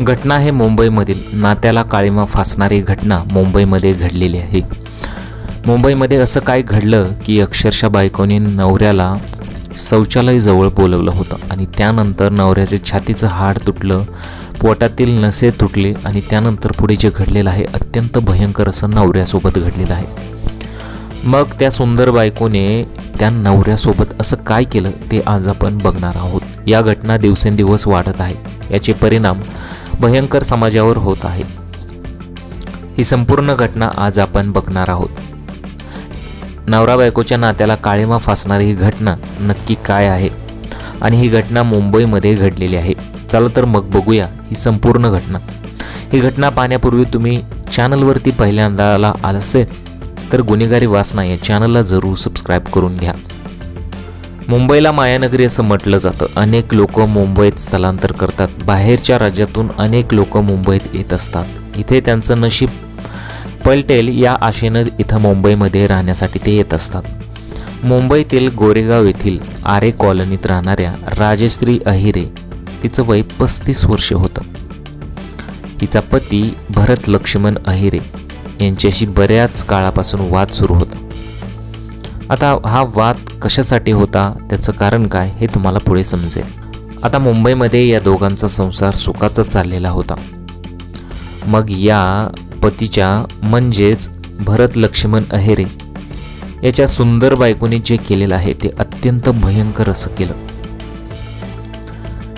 घटना हे मुंबईमधील नात्याला काळीमा फासणारी घटना मुंबईमध्ये घडलेली आहे. मुंबईमध्ये असं काय घडलं की अक्षरशः बायकोने नवऱ्याला शौचालयजवळ बोलवलं होतं आणि त्यानंतर नवऱ्याचे छातीचं हाड तुटलं पोटातील नसे तुटले आणि त्यानंतर पुढे जे घडलेलं आहे अत्यंत भयंकर असं नवऱ्यासोबत घडलेलं आहे. मग त्या सुंदर बायकोने त्या नवऱ्यासोबत असं काय केलं ते आज आपण बघणार आहोत. या घटना दिवसेंदिवस वाढत आहे. याचे परिणाम भयंकर समाजावर होत आहे. ही संपूर्ण घटना आज आपण बघणार आहोत. नवरा बायकोच्या नात्याला काळीमा फासणारी ही घटना नक्की काय आहे? आणि ही घटना मुंबईमध्ये घडलेली आहे. चला तर मग बघूया ही संपूर्ण घटना. ही घटना पाहण्यापूर्वी तुम्ही चॅनलवरती पहिल्यांदा आला असेल तर गुन्हेगारी वासना या चॅनलला जरूर सबस्क्राईब करून घ्या. मुंबईला मायानगरी असं म्हटलं जातं. अनेक लोक मुंबईत स्थलांतर करतात. बाहेरच्या राज्यातून अनेक लोक मुंबईत येत असतात. इथे त्यांचं नशीब पलटेल या आशेनं इथं मुंबईमध्ये राहण्यासाठी ते येत असतात. मुंबईतील गोरेगाव येथील आरे कॉलनीत राहणाऱ्या राजश्री अहिरे तिचं वय पस्तीस वर्ष होतं. तिचा पती भरत लक्ष्मण अहिरे. यांच्याशी बऱ्याच काळापासून वाद सुरू होता. आता हा वाद कशासाठी होता? त्याचं कारण काय? हे तुम्हाला पुढे समजेल. आता मुंबईमध्ये या दोघांचा संसार सुखाचा चाललेला होता. मग या पतीच्या म्हणजेच भरत लक्ष्मण अहेरे याच्या सुंदर बायकोने जे केलेलं आहे ते अत्यंत भयंकर असं केलं.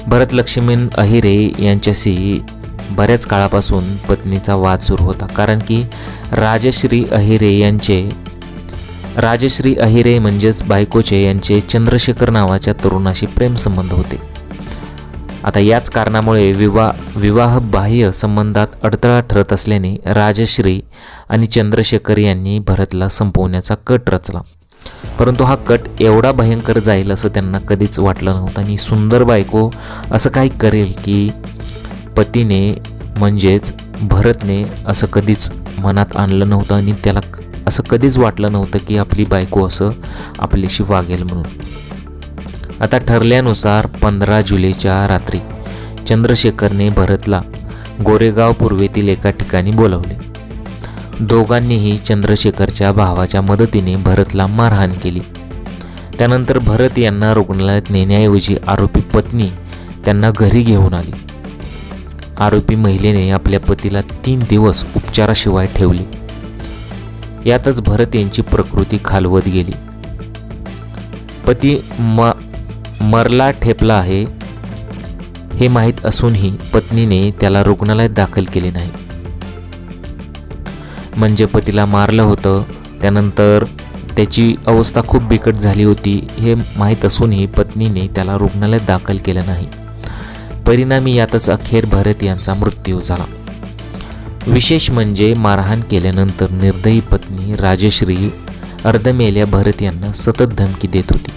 भरत लक्ष्मण अहिरे यांच्याशी बऱ्याच काळापासून पत्नीचा वाद सुरू होता. कारण की राजश्री अहिरे यांचे राजश्री अहिरे म्हणजेच बायकोचे यांचे चंद्रशेखर नावाच्या तरुणाशी प्रेमसंबंध होते. आता याच कारणामुळे विवाह विवाहबाह्य संबंधात अडथळा ठरत असल्याने राजश्री आणि चंद्रशेखर यांनी भरतला संपवण्याचा कट रचला. परंतु हा कट एवढा भयंकर जाईल असं त्यांना कधीच वाटलं नव्हतं आणि सुंदर बायको असं काही करेल की पतीने म्हणजेच भरतने असं कधीच मनात आणलं नव्हतं आणि त्याला असं कधीच वाटलं नव्हतं की आपली बायको असं आपल्याशी वागेल म्हणून. आता ठरल्यानुसार पंधरा जुलैच्या रात्री चंद्रशेखरने भरतला गोरेगाव पूर्वेतील एका ठिकाणी बोलावले. दोघांनीही चंद्रशेखरच्या भावाच्या मदतीने भरतला मारहाण केली. त्यानंतर भरत यांना रुग्णालयात नेण्याऐवजी आरोपी पत्नी त्यांना घरी घेऊन आली. आरोपी महिलेने आपल्या पतीला तीन दिवस उपचाराशिवाय ठेवली. यातच भरत यांची प्रकृती खालवत गेली. पती म मरला ठेपला आहे हे माहीत असूनही पत्नीने त्याला रुग्णालयात दाखल केले नाही. म्हणजे पतीला मारलं होतं त्यानंतर त्याची अवस्था खूप बिकट झाली होती हे माहीत असूनही पत्नीने त्याला रुग्णालयात दाखल केलं नाही. परिणामी यातच अखेर भरत यांचा मृत्यू झाला. विशेष म्हणजे मारहाण केल्यानंतर निर्दयी पत्नी राजश्री अर्धमेल्या भरत यांना सतत धमकी देत होती.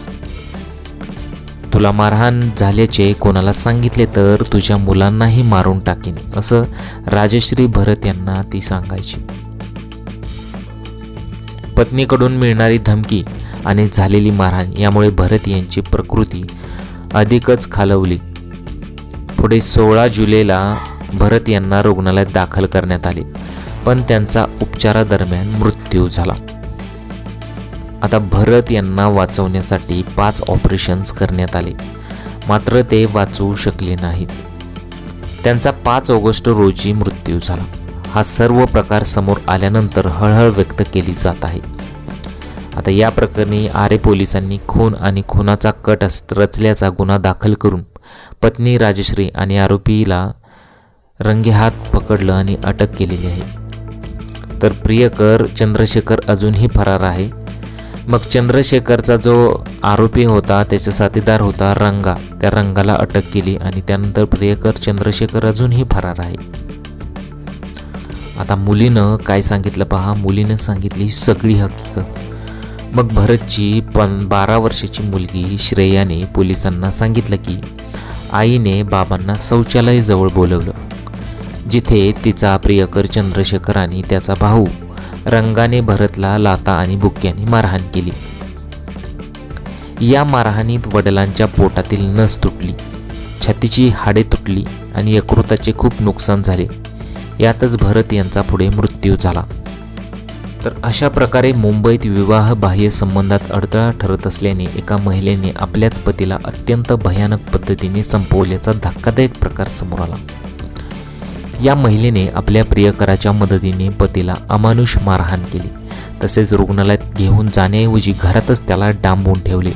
तुला मारहाण झाल्याचे कोणाला सांगितले तर तुझ्या मुलांनाही मारून टाकीन असं राजश्री भरत यांना ती सांगायची. पत्नीकडून मिळणारी धमकी आणि झालेली मारहाण यामुळे भरत यांची प्रकृती अधिकच खालवली. पुढे सोळा जुलैला भरत यांना रुग्णालयात दाखल करण्यात आले. पण त्यांचा उपचारादरम्यान मृत्यू झाला. आता भरत यांना वाचवण्यासाठी पाच ऑपरेशन्स करण्यात आले. मात्र ते वाचवू शकले नाहीत. त्यांचा पाच ऑगस्ट रोजी मृत्यू झाला. हा सर्व प्रकार समोर आल्यानंतर हळहळ व्यक्त केली जात आहे. आता या प्रकरणी आरे पोलिसांनी खून आणि खुनाचा कट अस- रचल्याचा गुन्हा दाखल करून पत्नी राजश्री आणि आरोपीला रंगेहात पकडलं आणि अटक केलेली आहे. तर प्रियकर चंद्रशेखर अजूनही फरार आहे. मग चंद्रशेखरचा जो आरोपी होता त्याचा साथीदार होता रंगा. त्या रंगाला अटक केली आणि त्यानंतर प्रियकर चंद्रशेखर अजूनही फरार आहे. आता मुलीनं काय सांगितलं पहा? मुलीनं सांगितली सगळी हकीकत. मग भरतची पण बारा वर्षाची मुलगी श्रेयाने पोलिसांना सांगितलं की आईने बाबांना शौचालयाजवळ बोलवलं. जिथे तिचा प्रियकर चंद्रशेखर आणि त्याचा भाऊ रंगाने भरतला लाता आणि बुक्क्याने मारहाण केली. या मारहाणीत वडिलांच्या पोटातील नस तुटली छातीची हाडे तुटली आणि यकृताचे खूप नुकसान झाले. यातच भरत यांचा पुढे मृत्यू झाला. तर अशा प्रकारे मुंबईत विवाह बाह्य संबंधात अडथळा ठरत असल्याने एका महिलेने आपल्याच पतीला अत्यंत भयानक पद्धतीने संपवल्याचा धक्कादायक प्रकार समोर आला. या महिलेने आपल्या प्रियकराच्या मदतीने पतीला अमानुष मारहाण केली. तसेच रुग्णालयात घेऊन जाण्याऐवजी घरातच त्याला डांबून ठेवले.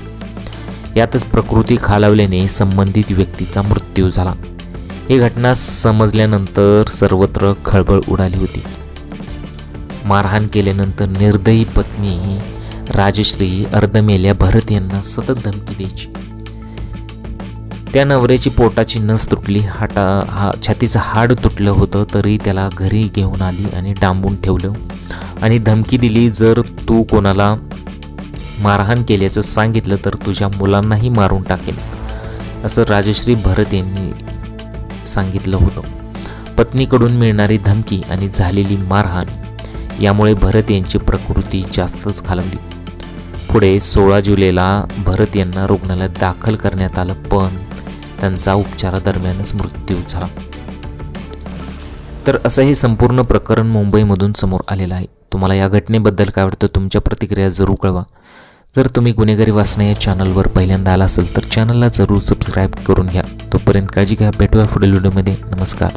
यातच प्रकृती खालावल्याने संबंधित व्यक्तीचा मृत्यू झाला. ही घटना समजल्यानंतर सर्वत्र खळबळ उडाली होती. मारहाण केल्यानंतर निर्दयी पत्नी राजश्री अर्धमेल्या भरत यांना सतत धमकी द्यायची. त्या नवऱ्याची पोटाची नस तुटली हाटा हा छातीचं हाड तुटलं होतं तरी त्याला घरी घेऊन आली आणि डांबून ठेवलं. आणि धमकी दिली जर तू कोणाला मारहाण केल्याचं सांगितलं तर तुझ्या मुलांनाही मारून टाकेन. असं राजश्री भरत यांनी सांगितलं होतं. पत्नीकडून मिळणारी धमकी आणि झालेली मारहाण यामुळे भरत यांची प्रकृती जास्तच खालवली. पुढे सोळा जुलैला भरत यांना रुग्णालयात दाखल करण्यात आलं पण त्यांचा उपचारादरम्यानच मृत्यू झाला. तर असं हे संपूर्ण प्रकरण मुंबईमधून समोर आलेलं आहे. तुम्हाला या घटनेबद्दल काय वाटतं तुमच्या प्रतिक्रिया जरूर कळवा. जर तुम्ही गुन्हेगारी वाचना या चॅनलवर पहिल्यांदा आला असेल तर चॅनलला जरूर सबस्क्राईब करून घ्या. तोपर्यंत काळजी घ्या. भेटूया पुढील व्हिडिओमध्ये नमस्कार.